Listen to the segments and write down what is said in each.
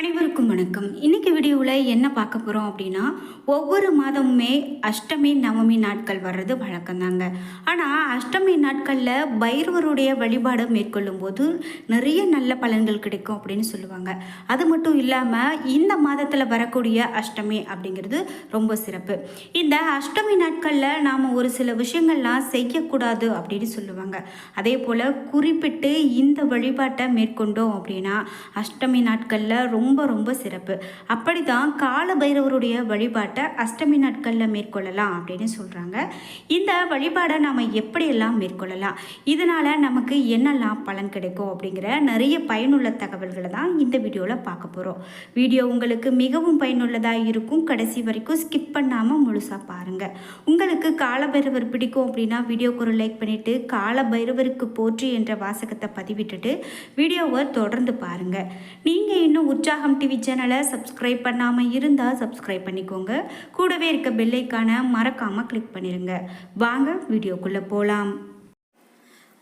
அனைவருக்கும் வணக்கம். இன்னைக்கு வீடியோவில் என்ன பார்க்க போகிறோம் அப்படின்னா ஒவ்வொரு மாதமுமே அஷ்டமி நவமி நாட்கள் வர்றது வழக்கம்தாங்க. ஆனால் அஷ்டமி நாட்களில் பைரவருடைய வழிபாடு மேற்கொள்ளும் போது நிறைய நல்ல பலன்கள் கிடைக்கும் அப்படின்னு சொல்லுவாங்க. அது மட்டும் இல்லாமல் இந்த மாதத்தில் வரக்கூடிய அஷ்டமி அப்படிங்கிறது ரொம்ப சிறப்பு. இந்த அஷ்டமி நாட்களில் நாம் ஒரு சில விஷயங்கள்லாம் செய்யக்கூடாது அப்படின்னு சொல்லுவாங்க. அதே போல் குறிப்பிட்டு இந்த வழிபாட்டை மேற்கொண்டோம் அப்படின்னா அஷ்டமி நாட்களில் ரொம்ப ரொம்ப ரொம்ப சிறப்பு. அப்படி தான் கால பைரவருடைய வழிபாட்டை அஷ்டமி நாட்களில் மேற்கொள்ளலாம் அப்படின்னு சொல்கிறாங்க இந்த வழிபாடை நாம் எப்படியெல்லாம் மேற்கொள்ளலாம்? இதனால் நமக்கு என்னெல்லாம் பலன் கிடைக்கும் அப்படிங்கிற நிறைய பயனுள்ள தகவல்களை தான் இந்த வீடியோவில் பார்க்க போகிறோம் வீடியோ உங்களுக்கு மிகவும் பயனுள்ளதாக இருக்கும். கடைசி வரைக்கும் ஸ்கிப் பண்ணாமல் முழுசாக பாருங்கள் உங்களுக்கு கால பைரவர் பிடிக்கும் அப்படின்னா வீடியோக்கு ஒரு லைக் பண்ணிவிட்டு கால பைரவருக்கு போற்றி என்ற வாசகத்தை பதிவிட்டுட்டு வீடியோவை தொடர்ந்து பாருங்கள் நீங்கள் இன்னும் உற்சாகம் டிவி சேனலை சப்ஸ்கிரைப் பண்ணாமல் இருந்தால் சப்ஸ்கிரைப் பண்ணிக்கோங்க. கூடவே இருக்க பெல்லைக்கான மறக்காமல் கிளிக் பண்ணிடுங்க வாங்க வீடியோக்குள்ளே போகலாம்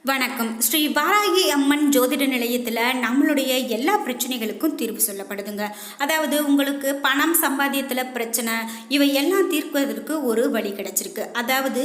வணக்கம். ஸ்ரீ வாராகி அம்மன் ஜோதிட நிலையத்தில் நம்மளுடைய எல்லா பிரச்சனைகளுக்கும் தீர்வு சொல்லப்படுதுங்க. அதாவது உங்களுக்கு பணம் சம்பாத்தியத்தில் பிரச்சனை இவை எல்லாம் தீர்ப்பதற்கு ஒரு வழி கிடச்சிருக்கு. அதாவது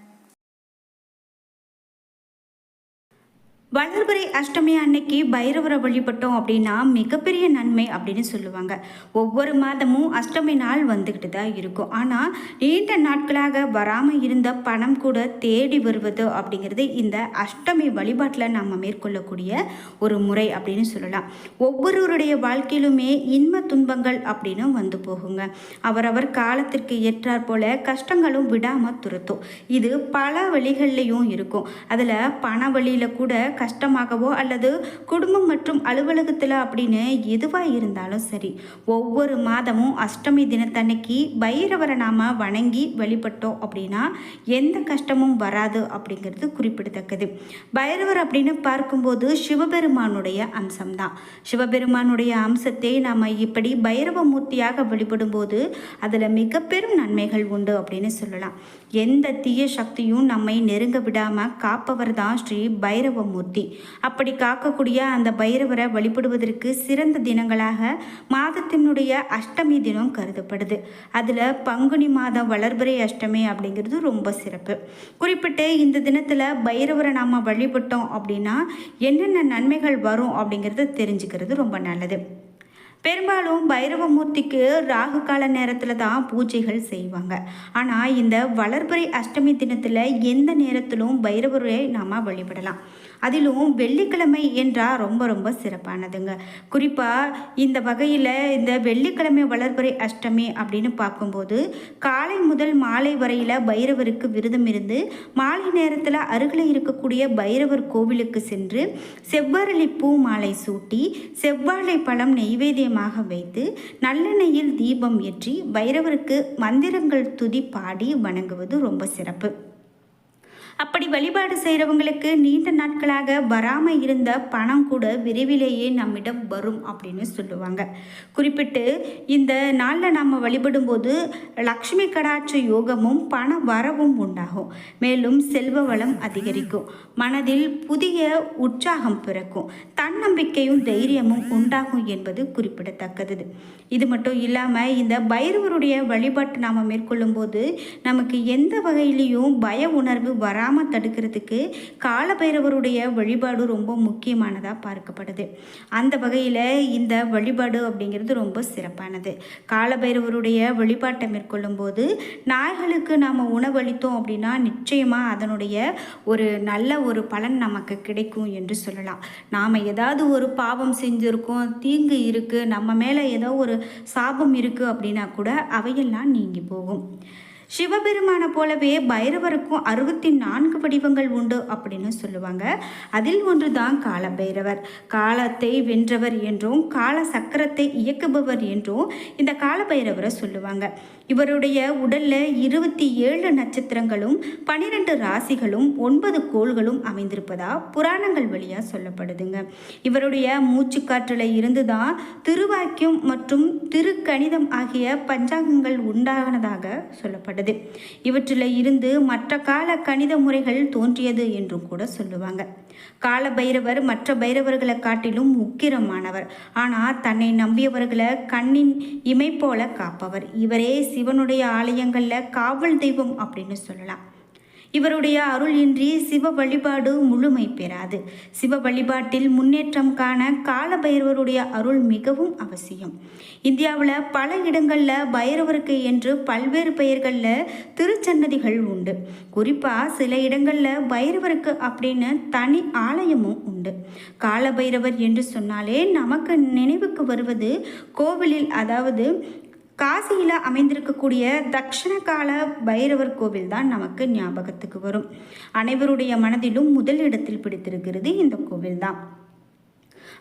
வளர்பிறை அஷ்டமி அன்னைக்கு பைரவரை வழிபட்டோம் அப்படின்னா மிகப்பெரிய நன்மை அப்படின்னு சொல்லுவாங்க. ஒவ்வொரு மாதமும் அஷ்டமி நாள் வந்துக்கிட்டு தான் இருக்கும். ஆனால் நீண்ட நாட்களாக வராமல் இருந்த பணம் கூட தேடி வருவது அப்படிங்கிறது இந்த அஷ்டமி வழிபாட்டில் நம்ம மேற்கொள்ளக்கூடிய ஒரு முறை அப்படின்னு சொல்லலாம். ஒவ்வொருவருடைய வாழ்க்கையிலுமே இன்ப துன்பங்கள் அப்படின்னு வந்து போகுங்க. அவரவர் காலத்திற்கு ஏற்றாற் போல கஷ்டங்களும் விடாமல் துரத்தும். இது பல வழிகள்லையும் இருக்கும். அதில் பண வழியில் கூட கஷ்டமாகவோ அல்லது குடும்பம் மற்றும் அலுவலகத்தில் அப்படின்னு எதுவாக இருந்தாலும் சரி ஒவ்வொரு மாதமும் அஷ்டமி தினத்தன்னைக்கு பைரவரை நாம் வணங்கி வழிபட்டோம் அப்படின்னா எந்த கஷ்டமும் வராது அப்படிங்கிறது குறிப்பிடத்தக்கது. பைரவர் அப்படின்னு பார்க்கும்போது சிவபெருமானுடைய அம்சம்தான். சிவபெருமானுடைய அம்சத்தை நாம் இப்படி பைரவ மூர்த்தியாக வழிபடும்போது அதில் மிக பெரும் நன்மைகள் உண்டு அப்படின்னு சொல்லலாம். எந்த தீய சக்தியும் நம்மை நெருங்க விடாமல் காப்பவர் தான் ஸ்ரீ பைரவ மூர்த்தி அப்படி காக்கக்கூடிய அந்த பைரவரை வழிபடுவதற்கு சிறந்த தினங்களாக மாதத்தினுடைய அஷ்டமி தினம் கருதப்படுது. அதில் பங்குனி மாதம் வளர்பிறை அஷ்டமி அப்படிங்கிறது ரொம்ப சிறப்பு. குறிப்பிட்டு இந்த தினத்தில் பைரவரை நாம் வழிபட்டோம் அப்படின்னா என்னென்ன நன்மைகள் வரும் அப்படிங்கிறத தெரிஞ்சுக்கிறது ரொம்ப நல்லது. பெரும்பாலும் பைரவமூர்த்திக்கு ராகு கால நேரத்தில் தான் பூஜைகள் செய்வாங்க. ஆனால் இந்த வளர்பிறை அஷ்டமி தினத்தில் எந்த நேரத்திலும் பைரவரை நாம் வழிபடலாம். அதிலும் வெள்ளிக்கிழமை என்றால் ரொம்ப ரொம்ப சிறப்பானதுங்க. குறிப்பாக இந்த வகையில் இந்த வெள்ளிக்கிழமை வளர்பிறை அஷ்டமி அப்படின்னு பார்க்கும்போது காலை முதல் மாலை வரையில் பைரவருக்கு விரதம் இருந்து மாலை நேரத்தில் அருகில் இருக்கக்கூடிய பைரவர் கோவிலுக்கு சென்று செவ்வரளி பூ மாலை சூட்டி செவ்வாழை பழம் நெய்வேத்தியமாக வைத்து நல்லெண்ணெயில் தீபம் ஏற்றி பைரவருக்கு மந்திரங்கள் துதி பாடி வணங்குவது ரொம்ப சிறப்பு. அப்படி வழிபாடு செய்கிறவங்களுக்கு நீண்ட நாட்களாக வராமல் இருந்த பணம் கூட விரைவிலேயே நம்மிடம் வரும் அப்படின்னு சொல்லுவாங்க. குறிப்பிட்டு இந்த நாளில் நாம் வழிபடும்போது லக்ஷ்மி கடாட்ச யோகமும் பண வரவும் உண்டாகும். மேலும் செல்வ வளம் அதிகரிக்கும். மனதில் புதிய உற்சாகம் பிறக்கும். தன்னம்பிக்கையும் தைரியமும் உண்டாகும் என்பது குறிப்பிடத்தக்கது. இது மட்டும் இல்லாமல் இந்த பைரவருடைய வழிபாட்டு நாம் மேற்கொள்ளும்போது நமக்கு எந்த வகையிலையும் பய உணர்வு வர வராமல் தடுக்கிறதுக்கு காலபைரவருடைய வழிபாடு ரொம்ப முக்கியமானதாக பார்க்கப்படுது. அந்த வகையில் இந்த வழிபாடு அப்படிங்கிறது ரொம்ப சிறப்பானது. காலபைரவருடைய வழிபாட்டை மேற்கொள்ளும்போது நாய்களுக்கு நாம் உணவளித்தோம் அப்படின்னா நிச்சயமாக அதனுடைய ஒரு நல்ல ஒரு பலன் நமக்கு கிடைக்கும் என்று சொல்லலாம். நாம் ஏதாவது ஒரு பாவம் செஞ்சுருக்கோம் தீங்கு இருக்குது நம்ம மேலே ஏதோ ஒரு சாபம் இருக்குது அப்படின்னா கூட அவையெல்லாம் நீங்கி போகும். சிவபெருமானை போலவே பைரவருக்கும் அறுபத்தி நான்கு வடிவங்கள் உண்டு அப்படின்னு சொல்லுவாங்க. அதில் ஒன்று தான் காலபைரவர். காலத்தை வென்றவர் என்றும் கால சக்கரத்தை இயக்குபவர் என்றும் இந்த காலபைரவரை சொல்லுவாங்க. இவருடைய உடலில் இருபத்தி ஏழு நட்சத்திரங்களும் பனிரெண்டு ராசிகளும் ஒன்பது கோள்களும் அமைந்திருப்பதா புராணங்கள் வழியாக சொல்லப்படுதுங்க. இவருடைய மூச்சுக்காற்றில் இருந்து தான் திருவாக்கியம் மற்றும் திருக்கணிதம் ஆகிய பஞ்சாங்கங்கள் உண்டானதாக சொல்லப்படுது. இவற்றில் இருந்து மற்ற கால கணித முறைகள் தோன்றியது என்றும் கூட சொல்லுவாங்க. கால பைரவர் மற்ற பைரவர்களை காட்டிலும் உக்கிரமானவர். ஆனால் தன்னை நம்பியவர்களை கண்ணின் இமை போல காப்பவர். இவரே சிவனுடைய ஆலயங்களில் காவல் தெய்வம் அப்படின்னு சொல்லலாம். இவருடைய அருள் இன்றி சிவ வழிபாடு முழுமை பெறாது. சிவ வழிபாட்டில் முன்னேற்றம் காண கால பைரவருடைய அருள் மிகவும் அவசியம். இந்தியாவில் பல இடங்களில் பைரவருக்கு என்று பல்வேறு பெயர்களில் திருச்சன்னதிகள் உண்டு. குறிப்பாக சில இடங்களில் பைரவருக்கு அப்படின்னு தனி ஆலயமும் உண்டு. கால பைரவர் என்று சொன்னாலே நமக்கு நினைவுக்கு வருவது கோவிலில் அதாவது காசியில் அமைந்திருக்கக்கூடிய தக்ஷணகால பைரவர் கோவில் தான் நமக்கு ஞாபகத்துக்கு வரும். அனைவருடைய மனதிலும் முதல் இடத்தில் பிடித்திருக்கிறது இந்த கோவில் தான்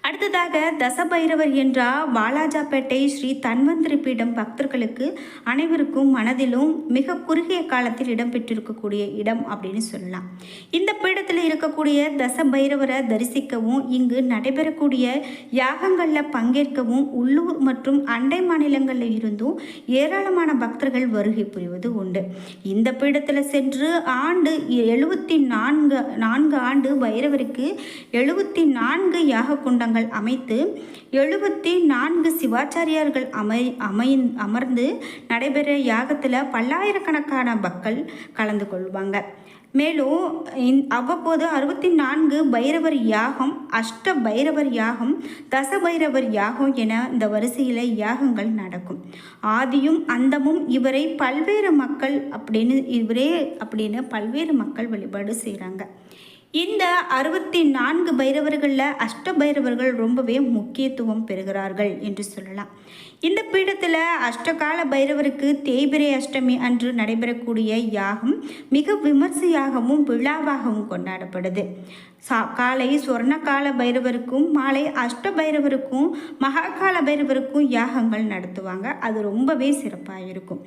அடுத்ததாக தசபைரவர் என்றால் வாலாஜாப்பேட்டை ஸ்ரீ தன்வந்திரி பீடம் பக்தர்களுக்கு அனைவருக்கும் மனதிலும் மிக குறுகிய காலத்தில் இடம்பெற்றிருக்கக்கூடிய இடம் அப்படின்னு சொல்லலாம். இந்த பீடத்தில் இருக்கக்கூடிய தசபைரவரை தரிசிக்கவும் இங்கு நடைபெறக்கூடிய யாகங்களில் பங்கேற்கவும் உள்ளூர் மற்றும் அண்டை மாநிலங்களில் இருந்தும் ஏராளமான பக்தர்கள் வருகை புரிவது உண்டு. இந்த பீடத்தில் சென்று ஆண்டு எழுபத்தி நான்கு நான்கு ஆண்டு பைரவருக்கு எழுபத்தி நான்கு யாக குண்டங்கள் மண்டபங்கள் அமைத்து எழுபத்தி நான்கு சிவாச்சாரியார்கள் அமை அமை அமர்ந்து நடைபெற யாகத்தில் பல்லாயிரக்கணக்கான மக்கள் கலந்து கொள்வாங்க. மேலும் அவ்வப்போது அறுபத்தி நான்கு பைரவர் யாகம் அஷ்ட பைரவர் யாகம் தச பைரவர் யாகம் என இந்த வரிசையில் யாகங்கள் நடக்கும். ஆதியும் அந்தமும் இவரை பல்வேறு மக்கள் அப்படின்னு இவரே அப்படின்னு பல்வேறு மக்கள் வழிபாடு செய்கிறாங்க இந்த அறுபத்தி நான்கு பைரவர்களில் அஷ்ட பைரவர்கள் ரொம்பவே முக்கியத்துவம் பெறுகிறார்கள் என்று சொல்லலாம். இந்த பீடத்தில் அஷ்டகால பைரவருக்கு தேய்பிரை அஷ்டமி அன்று நடைபெறக்கூடிய யாகம் மிக விமர்சையாகவும் விழாவாகவும் கொண்டாடப்படுது. சா காலை சொர்ணகால பைரவருக்கும் மாலை அஷ்ட பைரவருக்கும் மகாகால பைரவருக்கும் யாகங்கள் நடத்துவாங்க. அது ரொம்பவே சிறப்பாக இருக்கும்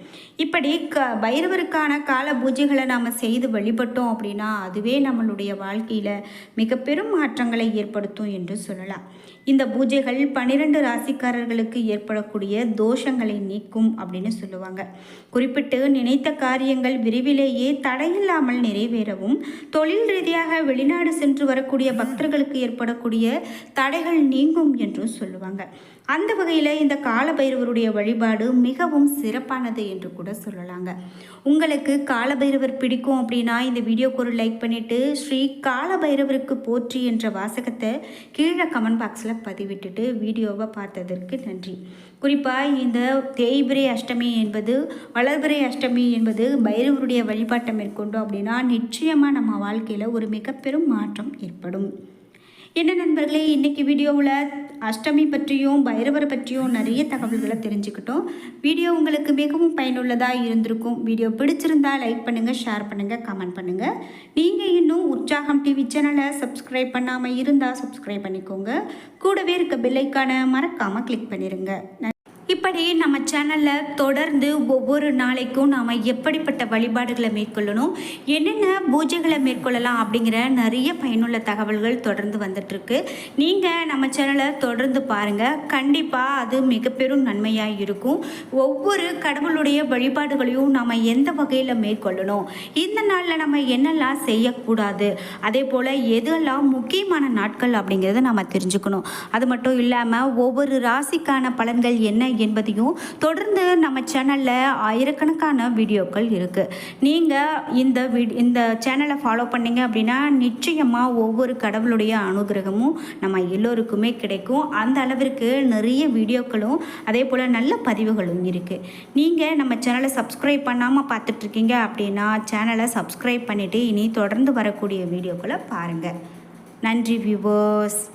இப்படி க பைரவருக்கான கால பூஜைகளை நாம் செய்து வழிபட்டோம் அப்படின்னா அதுவே நம்மளுடைய வாழ்க்கையில் மிக பெரும் மாற்றங்களை ஏற்படுத்தும் என்று சொல்லலாம். இந்த பூஜைகள் பன்னிரண்டு ராசிக்காரர்களுக்கு ஏற்படக்கூடிய தோஷங்களை நீக்கும் அப்படின்னு சொல்லுவாங்க. குறிப்பிட்டு நினைத்த காரியங்கள் விரைவிலேயே தடையில்லாமல் நிறைவேறவும் தொழில் ரீதியாக வெளிநாடு சென்று வரக்கூடிய பக்தர்களுக்கு ஏற்படக்கூடிய தடைகள் நீங்கும் என்றும் சொல்லுவாங்க. அந்த வகையில் இந்த காலபைரவருடைய வழிபாடு மிகவும் சிறப்பானது என்று கூட சொல்லலாங்க. உங்களுக்கு காலபைரவர் பிடிக்கும் அப்படின்னா இந்த வீடியோக்கு ஒரு லைக் பண்ணிவிட்டு ஸ்ரீ காலபைரவருக்கு போற்றி என்ற வாசகத்தை கீழே கமெண்ட் பாக்ஸில் பதிவிட்டுட்டு வீடியோவை பார்த்ததற்கு நன்றி. குறிப்பாக இந்த தேய்பிரை அஷ்டமி என்பது வளர்பிரை அஷ்டமி என்பது பைரவருடைய வழிபாட்டை மேற்கொண்டோம் அப்படின்னா நிச்சயமாக நம்ம வாழ்க்கையில் ஒரு மிக பெரும் மாற்றம் ஏற்படும். என்ன நண்பர்களே இன்றைக்கி வீடியோவில் அஷ்டமி பற்றியும் பைரவரை பற்றியும் நிறைய தகவல்களை தெரிஞ்சுக்கிட்டோம். வீடியோ உங்களுக்கு மிகவும் பயனுள்ளதாக இருந்திருக்கும். வீடியோ பிடிச்சிருந்தால் லைக் பண்ணுங்கள் ஷேர் பண்ணுங்கள் கமெண்ட் பண்ணுங்கள் நீங்கள் இன்னும் உற்சாகம் டிவி சேனலை சப்ஸ்கிரைப் பண்ணாமல் இருந்தால் சப்ஸ்கிரைப் பண்ணிக்கோங்க. கூடவே இருக்க பெல்லைக்கான மறக்காமல் கிளிக் பண்ணிடுங்க இப்படி நம்ம சேனலில் தொடர்ந்து ஒவ்வொரு நாளைக்கும் நாம் எப்படிப்பட்ட வழிபாடுகளை மேற்கொள்ளணும் என்னென்ன பூஜைகளை மேற்கொள்ளலாம் அப்படிங்கிற நிறைய பயனுள்ள தகவல்கள் தொடர்ந்து வந்துட்டுருக்கு. நீங்கள் நம்ம சேனலை தொடர்ந்து பாருங்கள் கண்டிப்பாக அது மிகப்பெரும் நன்மையாக இருக்கும். ஒவ்வொரு கடவுளுடைய வழிபாடுகளையும் நாம் எந்த வகையில் மேற்கொள்ளணும் இந்த நாளில் நம்ம என்னெல்லாம் செய்யக்கூடாது அதே போல் எதெல்லாம் முக்கியமான நாட்கள் அப்படிங்கிறத நம்ம தெரிஞ்சுக்கணும். அது மட்டும் இல்லாமல் ஒவ்வொரு ராசிக்கான பலன்கள் என்ன என்பதையும் தொடர்ந்து நம்ம சேனலில் ஆயிரக்கணக்கான வீடியோக்கள் இருக்குது நீங்கள் இந்த வீட் இந்த சேனலை ஃபாலோ பண்ணிங்க அப்படின்னா நிச்சயமாக ஒவ்வொரு கடவுளுடைய அனுகிரகமும் நம்ம எல்லோருக்குமே கிடைக்கும். அந்த அளவிற்கு நிறைய வீடியோக்களும் அதே போல் நல்ல பதிவுகளும் இருக்குது நீங்கள் நம்ம சேனலை சப்ஸ்கிரைப் பண்ணாமல் பார்த்துட்ருக்கீங்க அப்படின்னா சேனலை சப்ஸ்கிரைப் பண்ணிவிட்டு இனி தொடர்ந்து வரக்கூடிய வீடியோக்களை பாருங்கள் நன்றி வியூவர்ஸ்